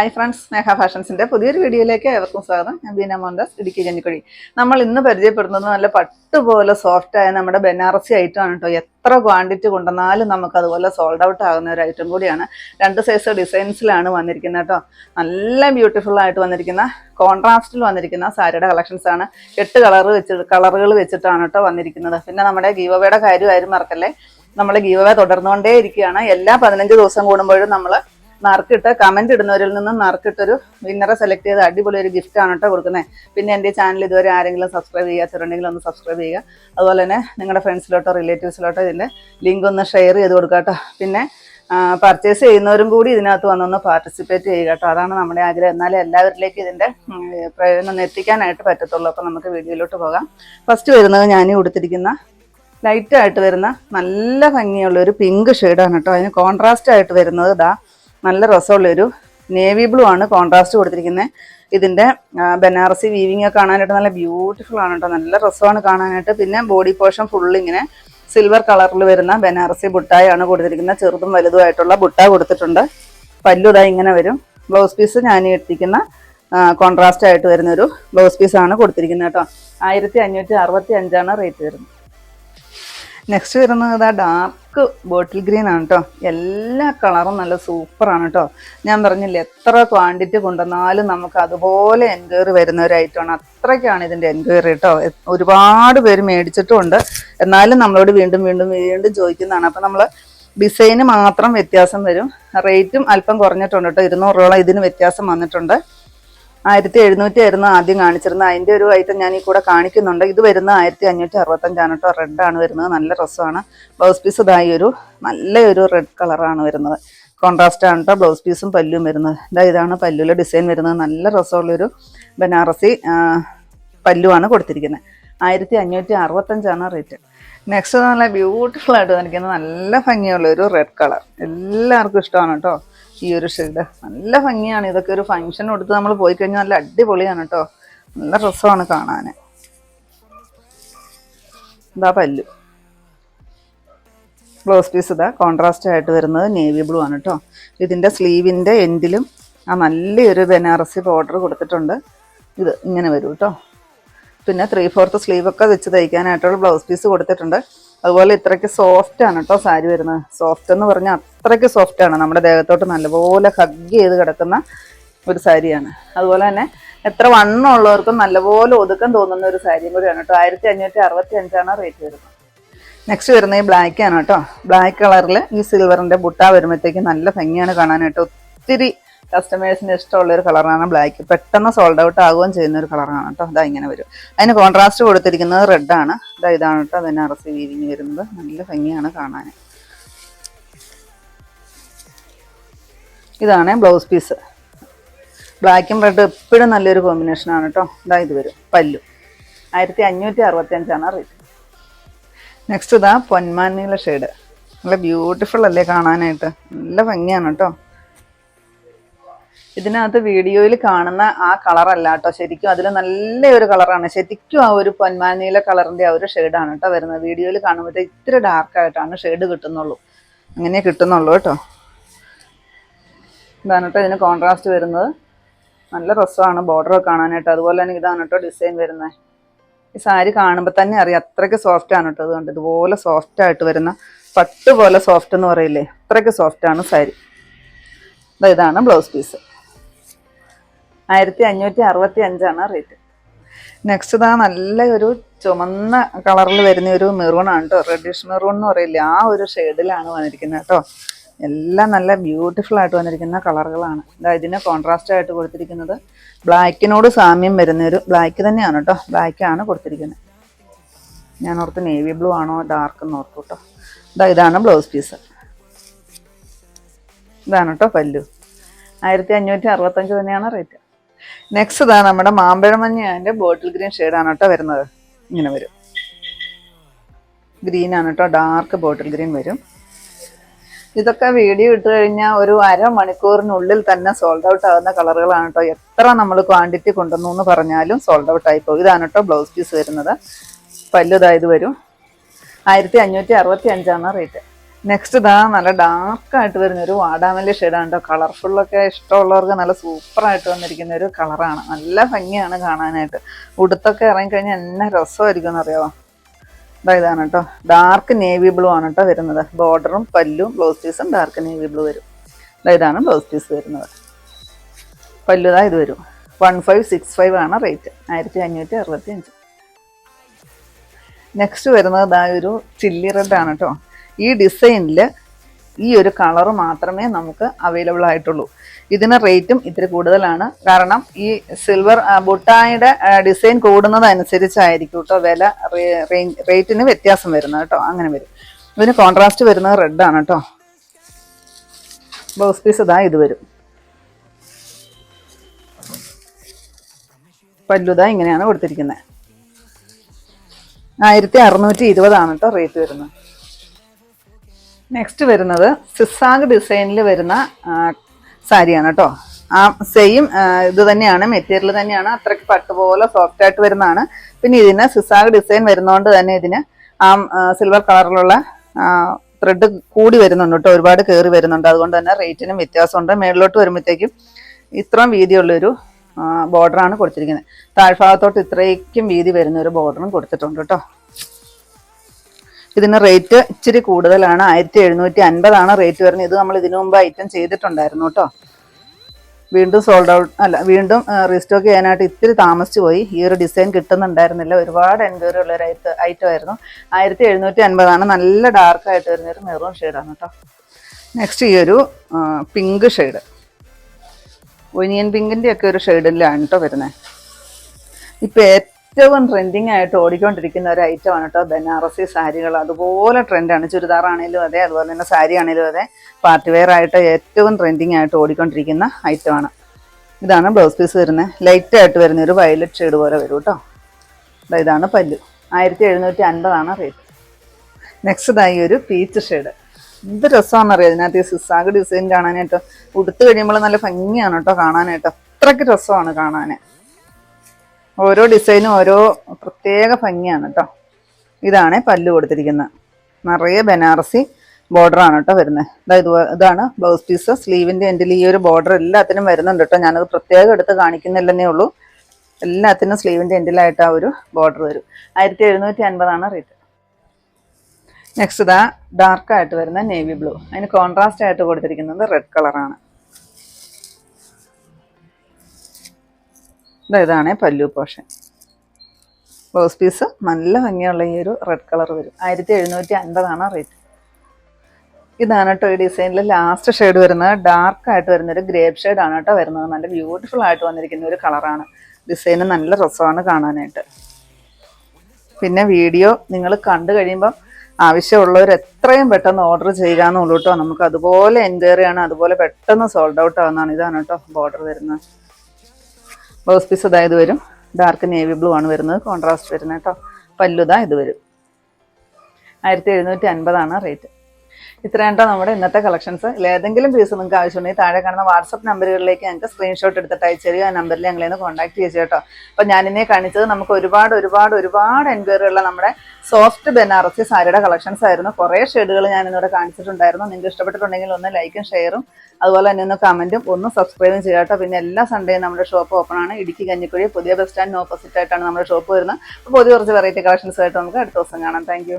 Hi friends സ്നേഹ ഫാഷൻസിന്റെ പുതിയൊരു വീഡിയോയിലേക്ക് ഏവർക്കും സ്വാഗതം. ഞാൻ ബീന മോഹൻദാസ് ഇടുക്കി ജനിക്കുഴി നമ്മൾ ഇന്ന് പരിചയപ്പെടുന്നത് നല്ല പട്ടുപോലെ സോഫ്റ്റ് ആയ നമ്മുടെ ബനാറസി ഐറ്റം ആണ് കേട്ടോ എത്ര ക്വാണ്ടിറ്റി കൊണ്ടുവന്നാലും നമുക്ക് അതുപോലെ സോൾഡ് ഔട്ട് ആകുന്ന ഒരു ഐറ്റം കൂടിയാണ്. രണ്ട് സൈസ് ഡിസൈൻസിലാണ് വന്നിരിക്കുന്നത് കേട്ടോ നല്ല ബ്യൂട്ടിഫുൾ ആയിട്ട് വന്നിരിക്കുന്ന കോൺട്രാസ്റ്റിൽ വന്നിരിക്കുന്ന സാരിയുടെ ആണ്. എട്ട് കളർ വെച്ച് കളറുകൾ വെച്ചിട്ടാണ് കേട്ടോ വന്നിരിക്കുന്നത്. പിന്നെ നമ്മുടെ ഗീവവയുടെ കാര്യമായിരുന്നു മറക്കല്ലേ? നമ്മൾ ഗീവവ തുടർന്നുകൊണ്ടേ ഇരിക്കുകയാണ് എല്ലാ പതിനഞ്ച് ദിവസം കൂടുമ്പോഴും നമ്മൾ നറുക്കിട്ട് കമന്റ് ഇടുന്നവരിൽ നിന്നും നറുക്കിട്ടൊരു വിന്നറെ സെലക്ട് ചെയ്ത് അടിപൊളി ഒരു ഗിഫ്റ്റ് ആണ് കേട്ടോ കൊടുക്കുന്നത് പിന്നെ എന്റെ ചാനൽ ഇതുവരെ ആരെങ്കിലും സബ്സ്ക്രൈബ് ചെയ്യാത്തവരുണ്ടെങ്കിൽ ഒന്ന് സബ്സ്ക്രൈബ് ചെയ്യുക. അതുപോലെ തന്നെ നിങ്ങളുടെ ഫ്രണ്ട്സിലോട്ടോ റിലേറ്റീവ്സിലോട്ടോ ഇതിന്റെ ലിങ്ക് ഒന്ന് ഷെയർ ചെയ്ത് കൊടുക്കുക കേട്ടോ പിന്നെ പർച്ചേസ് ചെയ്യുന്നവരും കൂടി ഇതിനകത്ത് വന്നൊന്ന് പാർട്ടിസിപ്പേറ്റ് ചെയ്യുക കേട്ടോ അതാണ് നമ്മുടെ ആഗ്രഹം. എന്നാലേ എല്ലാവരിലേക്കും ഇതിന്റെ പ്രയോജനം എത്തിക്കാനായിട്ട് പറ്റത്തുള്ളൂ. അപ്പോൾ നമുക്ക് വീഡിയോയിലോട്ട് പോകാം. ഫസ്റ്റ് വരുന്നത് ഞാൻ കൊടുത്തിരിക്കുന്ന ലൈറ്റ് ആയിട്ട് വരുന്ന നല്ല ഭംഗിയുള്ള ഒരു പിങ്ക് ഷെയ്ഡാണ് കേട്ടോ അതിന് കോൺട്രാസ്റ്റ് ആയിട്ട് വരുന്നത് ഇതാ നല്ല രസമുള്ള ഒരു നേവി ബ്ലൂ ആണ് കോൺട്രാസ്റ്റ് കൊടുത്തിരിക്കുന്നത് ഇതിന്റെ ബനാറസി വീവിങ് ഒക്കെ കാണാനായിട്ട് നല്ല ബ്യൂട്ടിഫുൾ ആണ് കേട്ടോ നല്ല രസമാണ് കാണാനായിട്ട്. പിന്നെ ബോഡി പോർഷൻ ഫുൾ ഇങ്ങനെ സിൽവർ കളറിൽ വരുന്ന ബനാറസി ബുട്ടായാണ് കൊടുത്തിരിക്കുന്നത് ചെറുതും വലുതുമായിട്ടുള്ള ബുട്ട കൊടുത്തിട്ടുണ്ട്. പല്ലുതാ ഇങ്ങനെ വരും. ബ്ലൗസ് പീസ് ഞാൻ എടുത്തിരിക്കുന്ന കോൺട്രാസ്റ്റ് ആയിട്ട് വരുന്ന ഒരു ബ്ലൗസ് പീസാണ് കൊടുത്തിരിക്കുന്നത് കേട്ടോ ആയിരത്തി അഞ്ഞൂറ്റി അറുപത്തി അഞ്ചാണ് റേറ്റ് വരുന്നത്. നെക്സ്റ്റ് വരുന്നത് ഇതാ ഡാർക്ക് ബോട്ടിൽ ഗ്രീൻ ആണ് കേട്ടോ എല്ലാ കളറും നല്ല സൂപ്പറാണ് കേട്ടോ ഞാൻ പറഞ്ഞില്ല എത്ര ക്വാണ്ടിറ്റി കൊണ്ടുവന്നാലും നമുക്ക് അതുപോലെ എൻക്വയറി വരുന്ന ഒരു ഐറ്റമാണ് അത്രയ്ക്കാണ് ഇതിന്റെ എൻക്വയറി കേട്ടോ ഒരുപാട് പേര് മേടിച്ചിട്ടുമുണ്ട്. എന്നാലും നമ്മളോട് വീണ്ടും വീണ്ടും വീണ്ടും ചോദിക്കുന്നതാണ്. അപ്പം നമ്മൾ ഡിസൈന് മാത്രം വ്യത്യാസം വരും. റേറ്റും അല്പം കുറഞ്ഞിട്ടുണ്ട് കേട്ടോ ഇരുന്നൂറ് രൂപയോളം ഇതിന് വ്യത്യാസം വന്നിട്ടുണ്ട്. ആയിരത്തി എഴുന്നൂറ്റി ആയിരുന്നു ആദ്യം കാണിച്ചിരുന്നത്. അതിന്റെ ഒരു ഐറ്റം ഞാൻ ഈ കൂടെ കാണിക്കുന്നുണ്ട്. ഇത് വരുന്ന ആയിരത്തി അഞ്ഞൂറ്റി അറുപത്തഞ്ചാണ് കേട്ടോ. റെഡ് ആണ് വരുന്നത്. നല്ല രസമാണ്. ബ്ലൗസ് പീസ് ഇതായി ഒരു നല്ല ഒരു റെഡ് കളറാണ് വരുന്നത്. കോൺട്രാസ്റ്റ് ആണ് കേട്ടോ. ബ്ലൗസ് പീസും പല്ലും വരുന്നത്. ഇതാ ഇതാണ് പല്ലുവിലെ ഡിസൈൻ വരുന്നത്. നല്ല രസമുള്ളൊരു ബനാറസി പല്ലുവാണ് കൊടുത്തിരിക്കുന്നത്. ആയിരത്തി അഞ്ഞൂറ്റി അറുപത്തഞ്ചാണ് റേറ്റ് നെക്സ്റ്റ് നല്ല ബ്യൂട്ടിഫുൾ ആയിട്ട് വന്നിരിക്കുന്നത് നല്ല ഭംഗിയുള്ള ഒരു റെഡ് കളർ എല്ലാവർക്കും ഇഷ്ടമാണ് കേട്ടോ. ഈ ഒരു ഷെയ്ഡ് നല്ല ഭംഗിയാണ്. ഇതൊക്കെ ഒരു ഫംഗ്ഷൻ കൊടുത്ത് നമ്മൾ പോയി കഴിഞ്ഞാൽ നല്ല അടിപൊളിയാണ് കേട്ടോ നല്ല രസമാണ് കാണാൻ ഇതാ പല്ലു. ബ്ലൗസ് പീസ് ഇതാ. കോൺട്രാസ്റ്റ് ആയിട്ട് വരുന്നത് നേവി ബ്ലൂ ആണ് കേട്ടോ ഇതിന്റെ സ്ലീവിന്റെ എൻഡിലും ആ നല്ലൊരു ബനാറസി ബോർഡർ കൊടുത്തിട്ടുണ്ട്. ഇത് ഇങ്ങനെ വരും കേട്ടോ പിന്നെ ത്രീ ഫോർത്ത് സ്ലീവ് ഒക്കെ വെച്ച് തയ്ക്കാനായിട്ടുള്ള ബ്ലൗസ് പീസ് കൊടുത്തിട്ടുണ്ട്. അതുപോലെ ഇത്രയ്ക്ക് സോഫ്റ്റ് ആണ് കേട്ടോ സാരി വരുന്നത്. സോഫ്റ്റ് എന്ന് പറഞ്ഞാൽ അത്രയ്ക്ക് സോഫ്റ്റ് ആണ്. നമ്മുടെ ദേഹത്തോട്ട് നല്ലപോലെ ഹഗ് ചെയ്ത് കിടക്കുന്ന ഒരു സാരിയാണ്. അതുപോലെ തന്നെ എത്ര വണ്ണമുള്ളവർക്കും നല്ലപോലെ ഒതുക്കം തോന്നുന്ന ഒരു സാരിയും കൂടിയാണ് കേട്ടോ ആയിരത്തി അഞ്ഞൂറ്റി അറുപത്തി അഞ്ചാണ് റേറ്റ് വരുന്നത് നെക്സ്റ്റ് വരുന്ന ഈ ബ്ലാക്ക് ആണ് കേട്ടോ ബ്ലാക്ക് കളറിൽ ഈ സിൽവറിന്റെ ബുട്ട വരുമ്പോഴത്തേക്ക് നല്ല ഭംഗിയാണ് കാണാനായിട്ട്. ഒത്തിരി കസ്റ്റമേഴ്സിന് ഇഷ്ടമുള്ള ഒരു കളറാണ് ബ്ലാക്ക് പെട്ടെന്ന് സോൾഡ് ഔട്ട് ആകുകയും ചെയ്യുന്ന ഒരു കളറാണ് കേട്ടോ. അതാ ഇങ്ങനെ വരും. അതിന് കോൺട്രാസ്റ്റ് കൊടുത്തിരിക്കുന്നത് റെഡ് ആണ്. ഇതാ ഇതാണ് കേട്ടോ അതിന് അറസി വീവിങ് വരുന്നത്. നല്ല ഭംഗിയാണ് കാണാൻ. ഇതാണ് ബ്ലൗസ് പീസ് ബ്ലാക്കും റെഡും എപ്പോഴും നല്ലൊരു കോമ്പിനേഷൻ ആണ് കേട്ടോ. ഇതാ ഇത് വരും. പല്ലു. ആയിരത്തി അഞ്ഞൂറ്റി അറുപത്തി അഞ്ചാണ് റേറ്റ് നെക്സ്റ്റ് ഇതാ പൊന്മാനീല ഷെയ്ഡ് നല്ല ബ്യൂട്ടിഫുൾ അല്ലേ കാണാനായിട്ട്? നല്ല ഭംഗിയാണ് കേട്ടോ. ഇതിനകത്ത് വീഡിയോയിൽ കാണുന്ന ആ കളർ അല്ല കേട്ടോ. ശരിക്കും അതിൽ നല്ലൊരു കളറാണ് ശരിക്കും ആ ഒരു പൊന്മാനീല കളറിന്റെ ആ ഒരു ഷെയ്ഡാണ് കേട്ടോ വരുന്നത്. വീഡിയോയിൽ കാണുമ്പോൾ ഇത്തിരി ഡാർക്ക് ആയിട്ടാണ് ഷെയ്ഡ് കിട്ടുന്നുള്ളൂ. അങ്ങനെ കിട്ടുന്നുള്ളൂ കേട്ടോ. ഇതാണ് കേട്ടോ ഇതിന് കോൺട്രാസ്റ്റ് വരുന്നത്. നല്ല രസമാണ് ബോർഡർ കാണാനായിട്ട്. അതുപോലെ തന്നെ ഇതാണ് കേട്ടോ ഡിസൈൻ വരുന്നത്. ഈ സാരി കാണുമ്പോൾ തന്നെ അറിയാം അത്രയ്ക്ക് സോഫ്റ്റ് ആണ് കേട്ടോ അതുകൊണ്ട് ഇതുപോലെ സോഫ്റ്റ് ആയിട്ട് വരുന്ന പട്ട് പോലെ സോഫ്റ്റ് എന്ന് പറയില്ലേ? അത്രയ്ക്ക് സോഫ്റ്റ് ആണ് സാരി. ഇതാണ് ബ്ലൗസ് പീസ് ആയിരത്തി അഞ്ഞൂറ്റി അറുപത്തി അഞ്ചാണ് റേറ്റ്. നെക്സ്റ്റ് ഇതാ നല്ല ഒരു ചുമന്ന കളറിൽ വരുന്ന ഒരു മെറൂൺ ആണ് കേട്ടോ റെഡിഷ് മെറൂൺ എന്ന് പറയില്ലേ ആ ഒരു ഷെയ്ഡിലാണ് വന്നിരിക്കുന്നത് കേട്ടോ എല്ലാം നല്ല ബ്യൂട്ടിഫുൾ ആയിട്ട് വന്നിരിക്കുന്ന കളറുകളാണ്. ഇതാ ഇതിന് കോൺട്രാസ്റ്റ് ആയിട്ട് കൊടുത്തിരിക്കുന്നത്. ബ്ലാക്കിനോട് സാമ്യം വരുന്ന ഒരു ബ്ലാക്ക് തന്നെയാണ് കേട്ടോ ബ്ലാക്കാണ് കൊടുത്തിരിക്കുന്നത്. ഞാൻ ഓർത്ത് നേവി ബ്ലൂ ആണോ ഡാർക്ക് എന്ന് ഓർത്തു കേട്ടോ ഇതാ ഇതാണ് ബ്ലൗസ് പീസ് ഇതാണ് കേട്ടോ പല്ലു. ആയിരത്തി അഞ്ഞൂറ്റി അറുപത്തഞ്ച് തന്നെയാണ് റേറ്റ്. നെക്സ്റ്റ് ഇതാ നമ്മുടെ മാമ്പഴമഞ്ഞ അതിന്റെ ബോട്ടിൽ ഗ്രീൻ ഷെയ്ഡാണ് കേട്ടോ വരുന്നത്. ഇങ്ങനെ വരും. ഗ്രീൻ ആണ് കേട്ടോ ഡാർക്ക് ബോട്ടിൽ ഗ്രീൻ വരും. ഇതൊക്കെ വീഡിയോ ഇട്ട് കഴിഞ്ഞാൽ ഒരു അരമണിക്കൂറിനുള്ളിൽ തന്നെ സോൾഡ് ഔട്ട് ആകുന്ന കളറുകളാണ് കേട്ടോ. എത്ര നമ്മൾ ക്വാണ്ടിറ്റി കൊണ്ടുവന്നു എന്ന് പറഞ്ഞാലും സോൾഡ് ഔട്ട് ആയി പോകും. ഇതാണ് കേട്ടോ ബ്ലൗസ് പീസ് വരുന്നത്. പല്ലുതായത് വരും. ആയിരത്തി അഞ്ഞൂറ്റി അറുപത്തി അഞ്ചാണ് റേറ്റ് നെക്സ്റ്റ് ഇതാ നല്ല ഡാർക്ക് ആയിട്ട് വരുന്ന ഒരു വാടാമല്ലി ഷെയ്ഡാണ് കേട്ടോ കളർഫുള്ളൊക്കെ ഇഷ്ടമുള്ളവർക്ക് നല്ല സൂപ്പറായിട്ട് വന്നിരിക്കുന്ന ഒരു കളറാണ് നല്ല ഭംഗിയാണ് കാണാനായിട്ട്. ഉടുത്തൊക്കെ ഇറങ്ങിക്കഴിഞ്ഞാൽ എന്നെ രസമായിരിക്കും എന്നറിയാമോ ഇതാ ഇതാണ് കേട്ടോ ഡാർക്ക് നേവി ബ്ലൂ ആണ് കേട്ടോ വരുന്നത്. ബോർഡറും പല്ലും ബ്ലൗസ് പീസും ഡാർക്ക് നേവി ബ്ലൂ വരും. ഇതാ ഇതാണ് ബ്ലൗസ് പീസ് വരുന്നത്. പല്ലുതാ ഇത് വരും. വൺ ഫൈവ് സിക്സ് ഫൈവ് ആണ് റേറ്റ് ആയിരത്തി അഞ്ഞൂറ്റി അറുപത്തി അഞ്ച് നെക്സ്റ്റ് വരുന്നത് ഇതാ ഒരു ചില്ലി റെഡ് ആണ് കേട്ടോ ഈ ഡിസൈനിൽ ഈ ഒരു കളർ മാത്രമേ നമുക്ക് അവൈലബിൾ ആയിട്ടുള്ളൂ. ഇതിന് റേറ്റും ഇത്തിരി കൂടുതലാണ്. കാരണം ഈ സിൽവർ ബുട്ടായുടെ ഡിസൈൻ കൂടുന്നതനുസരിച്ചായിരിക്കും കേട്ടോ വില റേറ്റിന് വ്യത്യാസം വരുന്നത് കേട്ടോ അങ്ങനെ വരും. ഇതിന് കോൺട്രാസ്റ്റ് വരുന്നത് റെഡാണ് കേട്ടോ ബ്ലൗസ് പീസ് ഇതാ ഇത് വരും. പല്ലുത ഇങ്ങനെയാണ് കൊടുത്തിരിക്കുന്നത് ആയിരത്തി അറുന്നൂറ്റി ഇരുപതാണ് കേട്ടോ റേറ്റ് വരുന്നത്. നെക്സ്റ്റ് വരുന്നത് സിസാഗ് ഡിസൈനിൽ വരുന്ന സാരിയാണ് കേട്ടോ ആ സെയിം ഇത് തന്നെയാണ് മെറ്റീരിയൽ തന്നെയാണ്. അത്രയ്ക്ക് പട്ട് പോലെ സോഫ്റ്റ് ആയിട്ട് വരുന്നതാണ്. പിന്നെ ഇതിന് സിസാഗ് ഡിസൈൻ വരുന്നതുകൊണ്ട് തന്നെ ഇതിന് ആ സിൽവർ കളറിലുള്ള ത്രെഡ് കൂടി വരുന്നുണ്ട് കേട്ടോ ഒരുപാട് കയറി വരുന്നുണ്ട്. അതുകൊണ്ട് തന്നെ റേറ്റിനും വ്യത്യാസമുണ്ട്. മേളിലോട്ട് വരുമ്പോഴത്തേക്കും ഇത്രയും വീതിയുള്ളൊരു ബോർഡറാണ് കൊടുത്തിരിക്കുന്നത്. താഴ്ഭാഗത്തോട്ട് ഇത്രയ്ക്കും വീതി വരുന്ന ഒരു ബോർഡറും കൊടുത്തിട്ടുണ്ട് കേട്ടോ ഇതിന് റേറ്റ് ഇച്ചിരി കൂടുതലാണ്. ആയിരത്തി എഴുന്നൂറ്റി അൻപതാണ് റേറ്റ് വരുന്നത്. ഇത് നമ്മൾ ഇതിനു മുമ്പ് ഐറ്റം ചെയ്തിട്ടുണ്ടായിരുന്നു കേട്ടോ. വീണ്ടും സോൾഡ് ഔട്ട് അല്ല വീണ്ടും റീസ്റ്റോക്ക് ചെയ്യാനായിട്ട് ഇത്തിരി താമസിച്ചു പോയി. ഈ ഒരു ഡിസൈൻ കിട്ടുന്നുണ്ടായിരുന്നില്ല. ഒരുപാട് എൻക്വയറി ഉള്ള ഒരു ഐറ്റം ആയിരുന്നു. ആയിരത്തി എഴുന്നൂറ്റി അൻപതാണ് നല്ല ഡാർക്ക് ആയിട്ട് വരുന്ന ഒരു മെറൂൺ ഷെയ്ഡാണ് കേട്ടോ. നെക്സ്റ്റ് ഈ ഒരു പിങ്ക് ഷെയ്ഡ് ഒനിയൻ പിങ്കിന്റെ ഒക്കെ ഒരു ഷെയ്ഡിലാണ് കേട്ടോ വരുന്നത്. ഇപ്പം ഏറ്റവും ട്രെൻഡിങ് ആയിട്ട് ഓടിക്കൊണ്ടിരിക്കുന്ന ഒരു ഐറ്റം ആണ് കേട്ടോ ബനാറസി സാരികൾ. അതുപോലെ ട്രെൻഡാണ് ചുരിദാറാണേലും അതെ അതുപോലെ തന്നെ സാരി ആണേലും അതെ പാർട്ടി വെയർ ആയിട്ട് ഏറ്റവും ട്രെൻഡിങ് ആയിട്ട് ഓടിക്കൊണ്ടിരിക്കുന്ന ആണ്. ഇതാണ് ബ്ലൗസ് പീസ് വരുന്നത് ലൈറ്റ് ആയിട്ട് വരുന്ന ഒരു വയലറ്റ് ഷെയ്ഡ് പോലെ വരും കേട്ടോ ഇതാണ് പല്ലു. ആയിരത്തി എഴുന്നൂറ്റി അൻപതാണ് റേറ്റ് നെക്സ്റ്റ് ഇതായി ഒരു പീച്ച് ഷെയ്ഡ് എന്ത് രസമാണെന്നറിയാം ഇതിനകത്ത് ഈ സിസാഗ് ഡിസൈൻ കാണാനായിട്ട്? ഉടുത്തു കഴിയുമ്പോൾ നല്ല ഭംഗിയാണ് കേട്ടോ കാണാനായിട്ട്. അത്രയ്ക്ക് രസമാണ് കാണാൻ ഓരോ ഡിസൈനും ഓരോ പ്രത്യേക ഭംഗിയാണ് കേട്ടോ ഇതാണ് പല്ല് കൊടുത്തിരിക്കുന്നത് നിറയെ ബനാറസി ബോർഡറാണ് കേട്ടോ വരുന്നത് അതായത് ഇതാണ് ബ്ലൗസ് പീസ്. സ്ലീവിന്റെ എൻഡിൽ ഈ ഒരു ബോർഡർ എല്ലാത്തിനും വരുന്നുണ്ട് കേട്ടോ ഞാനത് പ്രത്യേകം എടുത്ത് കാണിക്കുന്നില്ലെന്നേ ഉള്ളൂ. എല്ലാത്തിനും സ്ലീവിന്റെ എൻഡിലായിട്ട് ആ ഒരു ബോർഡർ വരും. ആയിരത്തി എഴുന്നൂറ്റി അൻപതാണ് റേറ്റ് നെക്സ്റ്റ് ഇതാ ഡാർക്കായിട്ട് വരുന്ന നേവി ബ്ലൂ അതിന് കോൺട്രാസ്റ്റ് ആയിട്ട് കൊടുത്തിരിക്കുന്നത് റെഡ് കളറാണ് ഇതാണ് പല്ലു പോഷൻ. ബ്ലൗസ് പീസ് നല്ല ഭംഗിയുള്ള ഈ ഒരു റെഡ് കളർ വരും. ആയിരത്തി എഴുന്നൂറ്റി അൻപതാണ് റേറ്റ് ഇതാണ് കേട്ടോ ഈ ഡിസൈനിൽ ലാസ്റ്റ് ഷെയ്ഡ് വരുന്നത്. ഡാർക്ക് ആയിട്ട് വരുന്ന ഒരു ഗ്രേപ്പ് ഷെയ്ഡ് ആണ് കേട്ടോ വരുന്നത്. നല്ല ബ്യൂട്ടിഫുൾ ആയിട്ട് വന്നിരിക്കുന്ന ഒരു കളറാണ് ഡിസൈന് നല്ല രസമാണ് കാണാനായിട്ട്. പിന്നെ വീഡിയോ നിങ്ങൾ കണ്ടു കഴിയുമ്പം ആവശ്യമുള്ളവർ എത്രയും പെട്ടെന്ന് ഓർഡർ ചെയ്യുക എന്നുള്ളൂ കേട്ടോ നമുക്ക് അതുപോലെ എൻക്വയറി ആണ് അതുപോലെ പെട്ടെന്ന് സോൾഡ് ഔട്ട് ആവുന്നതാണ്. ഇതാണ് കേട്ടോ ബോർഡർ വരുന്നത്. ബ്ലൗസ് പീസ് അതായത് വരും. ഡാർക്ക് നേവി ബ്ലൂ ആണ് വരുന്നത്. കോൺട്രാസ്റ്റ് വരുന്നത് കേട്ടോ. പല്ലുതാ ഇത് വരും. ആയിരത്തി എഴുന്നൂറ്റി അൻപതാണ് റേറ്റ്. ഇത്രയും കേട്ടോ നമ്മുടെ ഇന്നത്തെ കളക്ഷൻസ് ഏതെങ്കിലും പീസ് നിങ്ങൾക്ക് ആവശ്യമുണ്ടെങ്കിൽ താഴെ കാണുന്ന വാട്സപ്പ് നമ്പറുകളിലേക്ക് ഞങ്ങൾക്ക് സ്ക്രീൻഷോട്ട് എടുത്തിട്ട് അയച്ചു തരിക ആ നമ്പറിൽ ഞങ്ങളെ കോൺടാക്ട് ചെയ്യുക കേട്ടോ അപ്പോൾ ഞാനിന്നെ കാണിച്ചത് നമുക്ക് ഒരുപാട് ഒരുപാട് ഒരുപാട് എൻക്വയറി ഉള്ള നമ്മുടെ സോഫ്റ്റ് ബനാറസി സാരിയുടെ കളക്ഷൻസ് ആയിരുന്നു. കുറേ ഷെയ്ഡുകൾ ഞാൻ ഇന്നിവിടെ കാണിച്ചിട്ടുണ്ടായിരുന്നു. നിങ്ങൾക്ക് ഇഷ്ടപ്പെട്ടിട്ടുണ്ടെങ്കിൽ ഒന്ന് ലൈക്കും ഷെയറും അതുപോലെ തന്നെ ഒന്ന് കമന്റും ഒന്ന് സബ്സ്ക്രൈബും ചെയ്യുക കേട്ടോ. പിന്നെ എല്ലാ സൺഡേയും നമ്മുടെ ഷോപ്പ് ഓപ്പൺ ആണ്. ഇടുക്കി കഞ്ഞിക്കുഴി പുതിയ ബസ് സ്റ്റാൻഡിന് ഓപ്പോസിറ്റ് ആയിട്ടാണ് നമ്മുടെ ഷോപ്പ് വരുന്നത്. അപ്പോൾ പുതിയ കുറച്ച് വെറൈറ്റി കളക്ഷൻസ് ആയിട്ട് നമുക്ക് അടുത്ത ദിവസം കാണാം. താങ്ക്